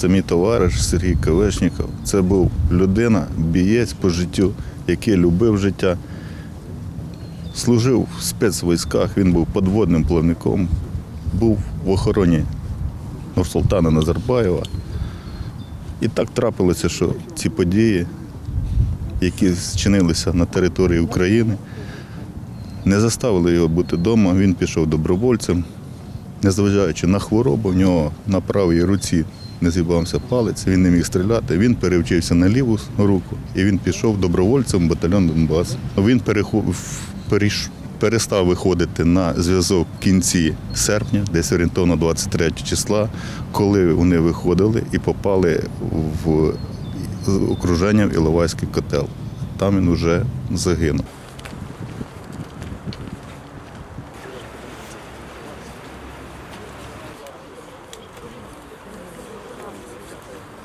Це мій товариш Сергій Калешніков. Це був людина, бієць по життю, який любив життя. Служив в спецвійськах, він був подводним плавником, був в охороні Нурсултана Назарбаєва. І так трапилося, що ці події, які зчинилися на території України, не заставили його бути вдома. Він пішов добровольцем, незважаючи на хворобу, в нього на правій руці не з'їбався палець, він не міг стріляти. Він перевчився на ліву руку і він пішов добровольцем в батальйон Донбас. Він переху- в- перестав виходити на зв'язок в кінці серпня, десь орієнтовно 23 числа, коли вони виходили і попали в окруження в Іловайський котел. Там він вже загинув.